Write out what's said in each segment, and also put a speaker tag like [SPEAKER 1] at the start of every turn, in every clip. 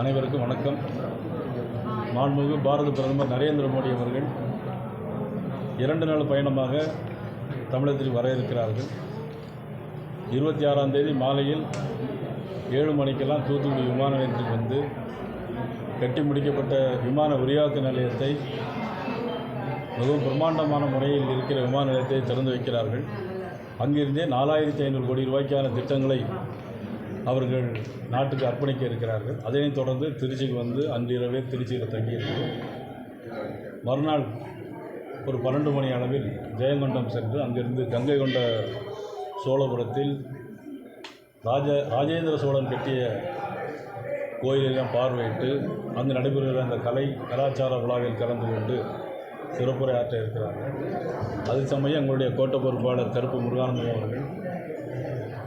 [SPEAKER 1] அனைவருக்கும் வணக்கம். மாண்புமிகு பாரத பிரதமர் நரேந்திர மோடி அவர்கள் இரண்டு நாள் பயணமாக தமிழகத்தில் வர இருக்கிறார்கள் இருபத்தி ஆறாம் தேதி மாலையில் ஏழு மணிக்கெல்லாம் தூத்துக்குடி விமான நிலையத்தில் வந்து கட்டி முடிக்கப்பட்ட விமான விரிவாக்க நிலையத்தை மிகவும் பிரம்மாண்டமான முறையில் இருக்கிற விமான நிலையத்தை திறந்து வைக்கிறார்கள். அங்கிருந்தே நாலாயிரத்தி ஐநூறு கோடி ரூபாய்க்கான திட்டங்களை அவர்கள் நாட்டுக்கு அர்ப்பணிக்க இருக்கிறார்கள். அதனைத் தொடர்ந்து திருச்சிக்கு வந்து அன்றிரவே திருச்சியில் தங்கியிருக்கு மறுநாள் ஒரு பன்னெண்டு மணி அளவில் ஜெயங்கொண்டம் சென்று அங்கிருந்து கங்கை கொண்ட சோழபுரத்தில் ராஜ ராஜேந்திர சோழன் கட்டிய கோயிலெல்லாம் பார்வையிட்டு அங்கு நடைபெறுகிற அந்த கலை கலாச்சார விழாவில் கலந்து கொண்டு சிறப்புரை ஆற்ற இருக்கிறார்கள். அது சமயம் எங்களுடைய கோட்டை பொறுப்பாளர் கருப்பு முருகானந்தம் அவர்கள்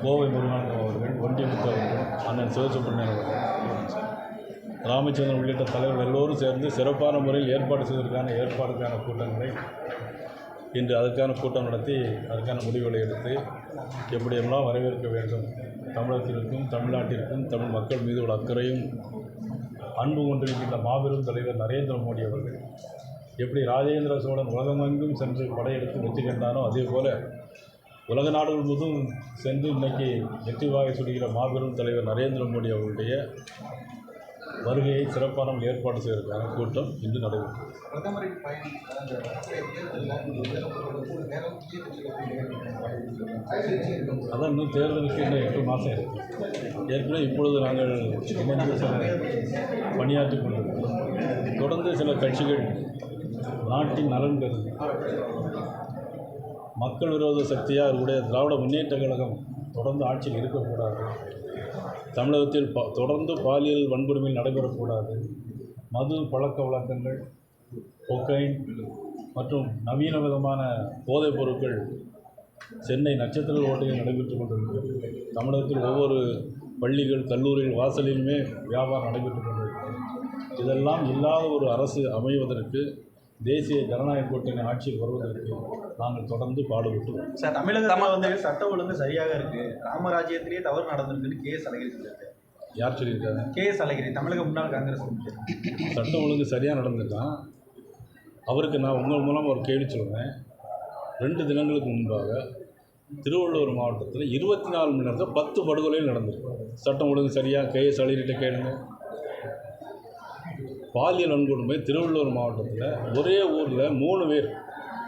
[SPEAKER 1] கோவை முருகானந்தம் அவர்கள் ஒண்டிமுத்து அவர்கள் அண்ணன் சிவசுப்பிரமணியன் அவர்கள். ராமச்சந்திரன் உள்ளிட்ட தலைவர்கள் எல்லோரும் சேர்ந்து சிறப்பான முறையில் ஏற்பாடு செய்வதற்கான ஏற்பாடுக்கான கூட்டங்களை இன்று அதற்கான கூட்டம் நடத்தி அதற்கான முடிவுகளை எடுத்து எப்படியெல்லாம் வரவேற்க வேண்டும்? தமிழகத்திற்கும் தமிழ்நாட்டிற்கும் தமிழ் மக்கள் மீது உள்ள அக்கறையும் அன்பு கொண்டிருக்கின்ற மாபெரும் தலைவர் நரேந்திர மோடி அவர்கள் எப்படி ராஜேந்திர சோழன் உலகமெங்கும் சென்று படையெடுத்து வெற்றி கண்டானோ அதே போல உலக நாடுகள் முழுவதும் சென்று இன்னைக்கு வெற்றி வாகை சுடுகிற மாபெரும் தலைவர் நரேந்திர மோடி அவர்களுடைய வருகையை சிறப்பான ஏற்பாடு செய்வதற்கான கூட்டம் இன்று நடைபெற்றது.
[SPEAKER 2] பிரதமரின் பயணம்
[SPEAKER 1] அதான் இன்னும் தேர்தலுக்கு இன்னும் எட்டு மாதம் இருக்குது ஏற்கனவே இப்பொழுது நாங்கள் இணைந்து சில பணியாற்றி கொண்டிருக்கிறோம். தொடர்ந்து சில கட்சிகள் நாட்டின் நலன் கருதி மக்கள் விரோத சக்தியாக இருக்கக்கூடிய திராவிட முன்னேற்ற கழகம் தொடர்ந்து ஆட்சியில் இருக்கக்கூடாது. தமிழகத்தில் ப தொடர்ந்து பாலியல் வன்கொடுமை நடைபெறக்கூடாது. மது பழக்க வழக்கங்கள் கொக்கைன் மற்றும் நவீன விதமான போதைப் பொருட்கள் சென்னை நட்சத்திர ஓட்டையில் நடைபெற்றுக் கொண்டிருக்கிறது. தமிழகத்தில் ஒவ்வொரு பள்ளிகள் கல்லூரிகள் வாசலிலுமே வியாபாரம் நடைபெற்று கொண்டிருக்கிறது. இதெல்லாம் இல்லாத ஒரு அரசு அமைவதற்கு தேசிய ஜனநாயக கூட்டணி ஆட்சியில் வருவதற்கு நாங்கள் தொடர்ந்து பாடுபட்டு.
[SPEAKER 3] சார் தமிழகத்தில் வந்து சட்ட ஒழுங்கு சரியாக இருக்கு. ராமராஜ்யத்திலேயே தவறு நடந்திருக்குன்னு கே எஸ் அழகிரி சொல்லியிருக்காரு.
[SPEAKER 1] யார் சொல்லியிருக்காங்க
[SPEAKER 3] கே எஸ் அழகிரி தமிழக முன்னாள் காங்கிரஸ்
[SPEAKER 1] சட்டம் ஒழுங்கு சரியாக நடந்திருக்கான். அவருக்கு நான் உங்கள் மூலம் ஒரு கேள்வி சொல்கிறேன் ரெண்டு தினங்களுக்கு முன்பாக திருவள்ளூர் மாவட்டத்தில் இருபத்தி நாலு மணி நேரத்தில் பத்து படுகொலைகள் நடந்திருக்கு. சட்டம் ஒழுங்கு சரியாக கேஎஸ் அழிகிட்ட கேளுங்க. பாலியல் வன்கொடுமை திருவள்ளூர் மாவட்டத்தில் ஒரே ஊரில் மூணு பேர்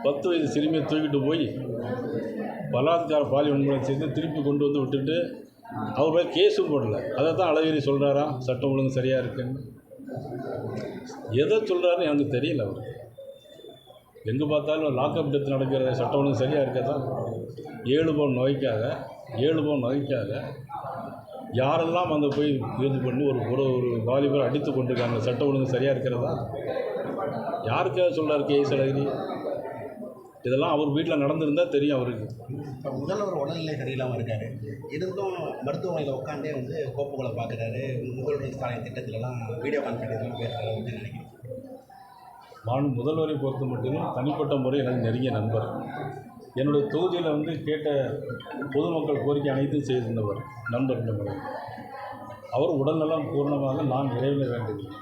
[SPEAKER 1] பத்து வயது சிறுமியை தூக்கிட்டு போய் பலாத்கார பாலியல் வன்கொடுமை செய்து திருப்பி கொண்டு வந்து விட்டுட்டு அவர் மேலே கேஸும் போடல. அதை தான் அழகிரி சொல்கிறாராம் சட்டம் ஒழுங்கு சரியாக இருக்குன்னு. எதை சொல்கிறாருன்னு எனக்கு தெரியல அவர். எங்கே பார்த்தாலும் லாக்அப் டெத் நடக்கிற சட்டம் ஒழுங்கு சரியாக இருக்கதான் ஏழு பவுன் நோய்க்காக ஏழு பவுன் நோய்க்காக யாரெல்லாம் அந்த போய் இது பண்ணி ஒரு ஒரு ஒரு வாலிபர் அடித்து கொண்டிருக்காங்க சட்டம் ஒழுங்கு சரியாக இருக்கிறதா? யாருக்காக சொல்கிறார் கே எஸ் அழகிரி? இதெல்லாம் அவர் வீட்டில் நடந்திருந்தால் தெரியும் அவருக்கு.
[SPEAKER 4] இப்போ முதல்வர் உடல்நிலை சரியில்லாமல் இருக்காரு. இருந்தும் மருத்துவமனையில் உட்காந்தே வந்து கோப்புகளை பார்க்குறாரு. முதல்வர் ஸ்டாலின் திட்டத்திலலாம் வீடியோ கான்ஃபரன்ஸ்லாம் பேசுகிறாரு அப்படின்னு நினைக்கிறேன்.
[SPEAKER 1] நான் முதல்வரை பொறுத்த மட்டும் தனிப்பட்ட முறை எனக்கு நெருங்கிய நண்பர். என்னுடைய தொகுதியில் வந்து கேட்ட பொதுமக்கள் கோரிக்கை அனைத்தும் செய்திருந்தவர் நண்பர் முறையில் அவர் உடல்நலம் பூர்ணமாக நான் விரைவில் வேண்டுகிறேன்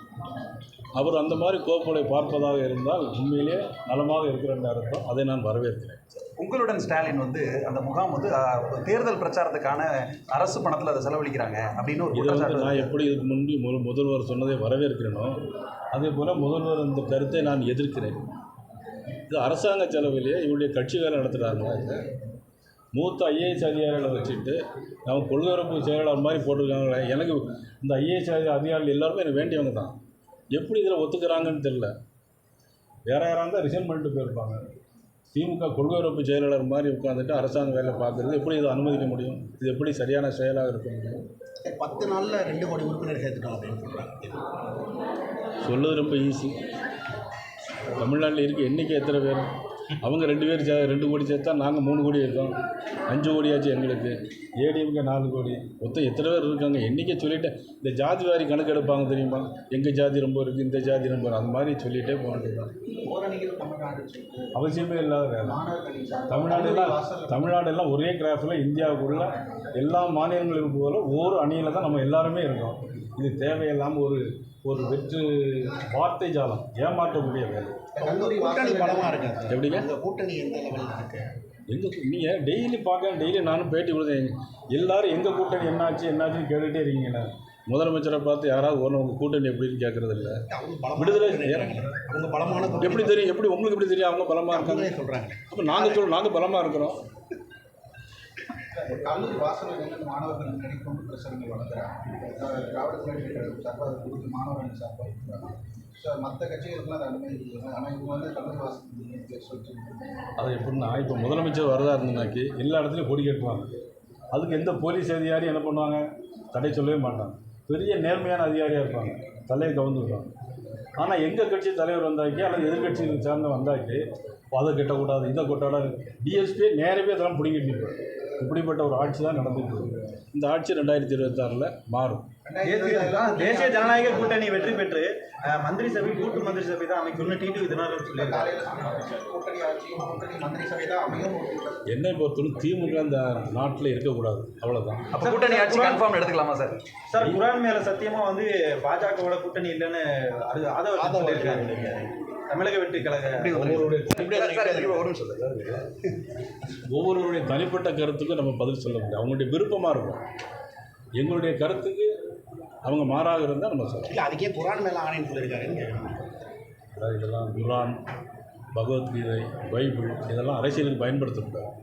[SPEAKER 1] அவர் அந்த மாதிரி கோப்புகளை பார்ப்பதாக இருந்தால் உண்மையிலேயே நலமாக இருக்கிற அர்த்தம் அதை நான் வரவேற்கிறேன்.
[SPEAKER 3] உங்களுடன் ஸ்டாலின் வந்து அந்த முகாம் வந்து தேர்தல் பிரச்சாரத்துக்கான அரசு பணத்தில் அதை செலவழிக்கிறாங்க அப்படின்னு ஒரு
[SPEAKER 1] இதை வந்து
[SPEAKER 3] குற்றச்சாட்டு
[SPEAKER 1] நான் எப்படி இதுக்கு முன்பு முதல்வர் சொன்னதை வரவேற்கிறேனோ அதே போல் முதல்வர் இந்த கருத்தை நான் எதிர்க்கிறேன். இது அரசாங்க செலவிலேயே இவருடைய கட்சிக்காரர் நடத்துகிறாங்களா இது மூத்த ஐஏஎஸ் அதிகாரிகளை வச்சுட்டு நம்ம கொள்கைரப்பு செயலாளர் மாதிரி போட்டிருக்காங்களே எனக்கு இந்த ஐஏஎஸ் அதிகாரிகள் எல்லாருமே எனக்கு வேண்டியவங்க தான். எப்படி இதில் ஒத்துக்கிறாங்கன்னு தெரில வேற யாராக இருந்தால் ரிசைன் பண்ணிட்டு போயிருப்பாங்க. திமுக கொள்கைரப்பு செயலாளர் மாதிரி உட்காந்துட்டு அரசாங்க வேலை பார்க்குறது எப்படி இதை அனுமதிக்க முடியும்? இது எப்படி சரியான செயலாக இருக்க முடியும்?
[SPEAKER 4] பத்து நாளில் ரெண்டு கோடி உறுப்பினர் சேர்த்துட்டோம் அப்படின்னு சொல்கிறாங்க
[SPEAKER 1] சொல்லுறது ரொம்ப ஈஸி தமிழ்நாட்டில் இருக்க. எண்ணிக்கை எத்தனை பேர்? அவங்க ரெண்டு பேர் சே ரெண்டு கோடி சேர்த்தா நாங்கள் மூணு கோடி இருக்கோம். அஞ்சு கோடியாச்சு எங்களுக்கு. ஏடிஎம்கே நாலு கோடி. மொத்தம் எத்தனை பேர் இருக்காங்க? எண்ணிக்கை சொல்லிட்டு இந்த ஜாதி வாரி கணக்கு எடுப்பாங்க தெரியுமா? எங்கள் ஜாதி ரொம்ப இருக்குது இந்த ஜாதி ரொம்ப. அந்த மாதிரி சொல்லிகிட்டே போக
[SPEAKER 2] தமிழ்நாடு
[SPEAKER 1] அவசியமே இல்லாத வேலை. தமிழ்நாடெல்லாம்
[SPEAKER 2] வாசல்ல
[SPEAKER 1] தமிழ்நாடெல்லாம் ஒரே கிராஃபில் இந்தியாவுக்குள்ள எல்லா மாநிலங்களும் போல ஒவ்வொரு அணியில் தான் நம்ம எல்லாருமே இருக்கோம். இது தேவையில்லாமல் ஒரு ஒரு வெற்று வார்த்தை ஜாலம் ஏமாற்றக்கூடிய வேலை.
[SPEAKER 4] கல்லூரி கூட்டணி பலமாக இருக்கா. சார்
[SPEAKER 1] எப்படிங்க?
[SPEAKER 4] அந்த கூட்டணி எந்த லெவலில் இருக்கு?
[SPEAKER 1] எங்கள் நீங்கள் டெய்லி பார்க்க டெய்லி நானும் பேட்டி கொடுத்தேன். எல்லாரும் எங்கள் கூட்டணி என்னாச்சு என்னாச்சுன்னு கேட்டுகிட்டே இருக்கீங்கண்ணே. முதலமைச்சரை பார்த்து யாராவது ஒரு உங்கள் கூட்டணி எப்படின்னு கேட்குறது இல்லை. விடுதலை
[SPEAKER 4] இருக்காங்க. அவங்க பலமான
[SPEAKER 1] எப்படி தெரியும் எப்படி உங்களுக்கு எப்படி தெரியும் அவங்க பலமாக இருக்காங்க?
[SPEAKER 4] சொல்கிறாங்க
[SPEAKER 1] அப்போ நாங்கள் சொல்ல நாங்கள் பலமாக இருக்கிறோம்.
[SPEAKER 2] கல்லூரி வாசலில் நின்று மாணவர்கள் நினைக்கும் பிரச்சனைகள் வளர்க்குறாங்க. திராவிட முன்னேற்ற கழகம் சார்பாக கொடுத்து மாணவர்கள் சார்பாக இருக்கிறாங்க. ஸோ மற்ற கட்சிகளுக்குலாம் அதை அனுமதிக்கிறாங்க ஆனால் இவங்க வந்து கல்லூரி வாசல் சொல்லிட்டு
[SPEAKER 1] அது எப்படின்னா இப்போ முதலமைச்சர் வரதா இருந்தனாக்கி எல்லா இடத்துலையும் கொடி கட்டுவாங்க அதுக்கு எந்த போலீஸ் அதிகாரியும் என்ன பண்ணுவாங்க? தடை சொல்லவே மாட்டாங்க. பெரிய நேர்மையான அதிகாரியாக இருப்பாங்க. தலையை கவர்ந்து விடுவாங்க. ஆனால் எங்கள் கட்சி தலைவர் வந்தாக்கி அல்லது எதிர்கட்சியை சார்ந்த வந்தாக்கி அதை கட்டக்கூடாது இதை கொட்டாடாது டிஎஸ்பி நேரவே அதெல்லாம் பிடிங்கிட்டு நிற்பார் இப்படிப்பட்ட ஒரு ஆட்சி தான் நடந்துட்டு இருக்கு. இந்த ஆட்சி ரெண்டாயிரத்தி இருபத்தாறில் மாறும்.
[SPEAKER 5] தேசிய ஜனநாயக கூட்டணி வெற்றி பெற்று மந்திரி சபை கூட்டு மந்திரி சபை தான் அமைக்கும்னு
[SPEAKER 2] அமையும் ஒரு கூட்டம்
[SPEAKER 1] என்னை பொறுத்தவரை திமுக இந்த நாட்டில் இருக்கக்கூடாது. அவ்வளோதான்
[SPEAKER 3] அப்போ கூட்டணி ஆட்சி கன்ஃபார்ம் எடுத்துக்கலாமா சார்?
[SPEAKER 5] சார் குரான் மேல சத்தியமா வந்து பாஜகவோட கூட்டணி இல்லைன்னு அது ஆதவ சொல்லியிருக்காரு. தமிழக வெற்றி கழக.
[SPEAKER 1] ஒவ்வொருவருடைய தனிப்பட்ட கருத்துக்கும் நம்ம பதில் சொல்ல முடியும். அவங்களுடைய விருப்பமாக இருக்கும். எங்களுடைய கருத்துக்கு அவங்க மாறாக இருந்தால் நம்ம சொல்லலாம்.
[SPEAKER 4] இல்லை அதுக்கே குரான் மேலே ஆணைன்னு சொல்லியிருக்காருன்னு
[SPEAKER 1] அதாவது இதெல்லாம் குரான் பகவத்கீதை பைபிள் இதெல்லாம் அரசியலுக்கு பயன்படுத்தக்கூடாது